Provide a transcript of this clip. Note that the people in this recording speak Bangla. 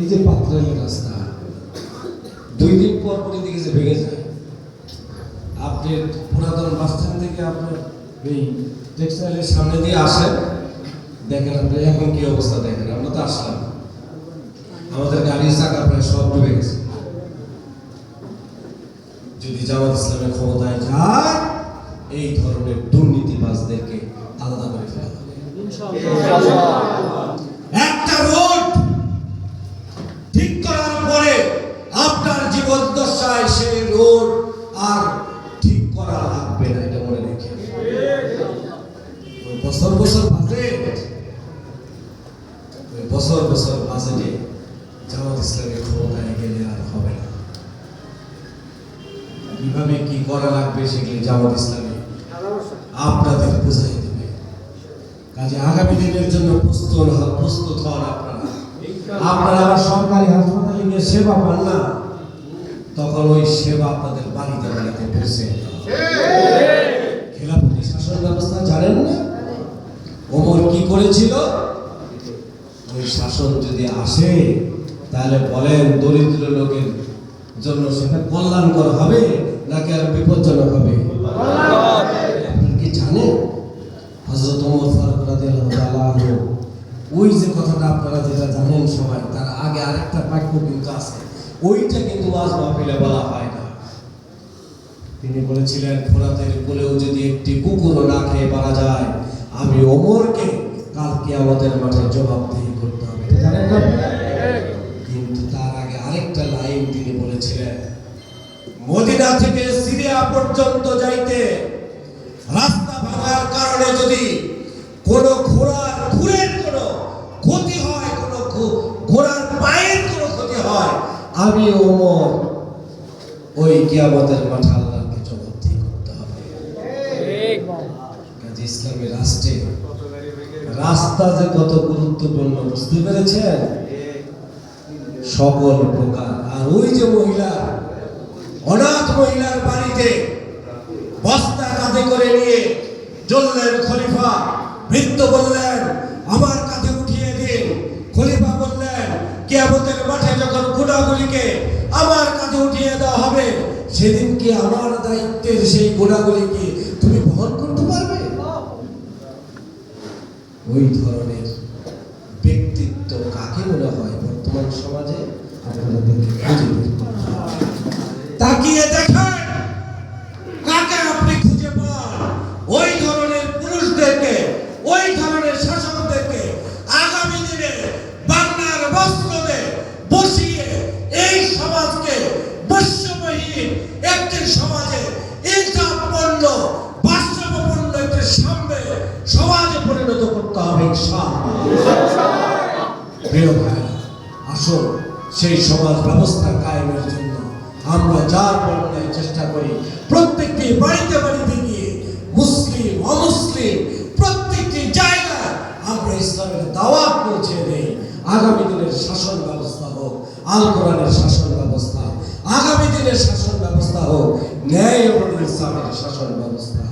এই যে পাত্রালি রাস্তা, দুই দিন পর পর এদিকে যে ভেঙে যায়, আপনি পুরাতন বাস স্ট্যান্ড থেকে আপনার এই টেক্সটাইলের সামনে দিয়ে আসেন, দেখেন আপনি এখন কি অবস্থা দেখেন, আমরা তো আসলাম। আমাদের গাড়ির চাকা প্রায় সব ডুবে গেছে। যদি জামাত ইসলামের ক্ষমতায় যায় এই ধরনের দুর্নীতিবাজদেরকে আলাদা করে ফেলা হবে একটা রোড ঠিক করার পরে আপনার জীবন দশায় সেই রোড আর ঠিক করা লাগবে না, এটা মনে রেখে। বছর বছর বাজেট বছর বছর বাজেটে জামাত ইসলামের ক্ষমতায় গেলে আর হবে না। কীভাবে কি করা লাগবে সেগুলি জামাত ইসলামী আপনাদের বুঝাই দেবে। কাজে আগামী দিনের জন্য প্রস্তুত প্রস্তুত হন আপনারা। আপনারা সরকারি হাসপাতালে গিয়ে সেবা পান না। তখন ওই সেবা আপনাদের বাড়িতে বাড়িতে পৌঁছে খেলাপতি শাসন ব্যবস্থা জানেন না? ওমর কি করেছিল? ওই শাসন যদি আসে, তাহলে বলেন দরিদ্র লোকের জন্য সেটা কল্যাণকর হবে, নাকি আর বিপজ্জনক হবে? আপনি কি জানেন? হজরত ওমর ফারুক ওই যে কথাটা আপনারা যেটা জানেন সবাই, তার আগে আরেকটা বাক্য কিন্তু আছে। ওইটা কিন্তু আজ মাহফিলে বলা হয় না। তিনি বলেছিলেন, ফোরাতের কোলেও যদি একটি কুকুরও না খেয়ে মারা যায়, আমি ওমরকে কালকে আমাদের মাঠে জবাবদিহি করতে হবে। জানেন না? কিন্তু তার আগে আরেকটা লাইন তিনি বলেছিলেন, মদিনা থেকে সিরিয়া পর্যন্ত যাইতে রাস্তা ভাঙার কারণে যদি কোন ঘোড়ার খুরের কোন ক্ষতি হয় কোন ঘো- ঘোড়ার পায়ের কোন ক্ষতি হয় আমি ওমর, ওই কিয়ামতের মাঠে আল্লাহকে জবাবদিহি করতে হবে। কাজে ইসলামী রাষ্ট্রে রাস্তা যে কত গুরুত্বপূর্ণ, বুঝতে পেরেছেন? সকল প্রকার। আর ওই যে মহিলা, অনাথ মহিলার বাড়িতে বস্তা কাঁধে করে নিয়ে চললেন খলিফা বৃত্ত বললেন, আমার কাঁধে উঠিয়ে দিন। খলিফা বললেন, কেয়ামতের মাঠে যখন গুণাগুলিকে আমার কাঁধে উঠিয়ে দেওয়া হবে। সেদিন আমার দায়িত্বের সেই গোড়াগুলিকে তুমি বহন করতে পারবে? ওই ধরনের ব্যক্তিত্ব কাকে মনে হয় বর্তমান সমাজে? হবে। তাকিয়ে দেখেন! একটি সমাজে একটি সামনে সমাজে পরিণত করতে হবে প্রিয় ভাই সেই সমাজ ব্যবস্থা কায়েমের জন্য আমরা চেষ্টা করি, প্রত্যেকটি বাড়িতে বাড়িতে গিয়ে মুসলিম, অমুসলিম, প্রত্যেকটি জায়গায় আমরা ইসলামের দাওয়াত পৌঁছে দেই। আগামী দিনের শাসন ব্যবস্থা হোক, আল কোরআনের শাসন শাসন ব্যবস্থা হোক ন্যায় শাসন ব্যবস্থা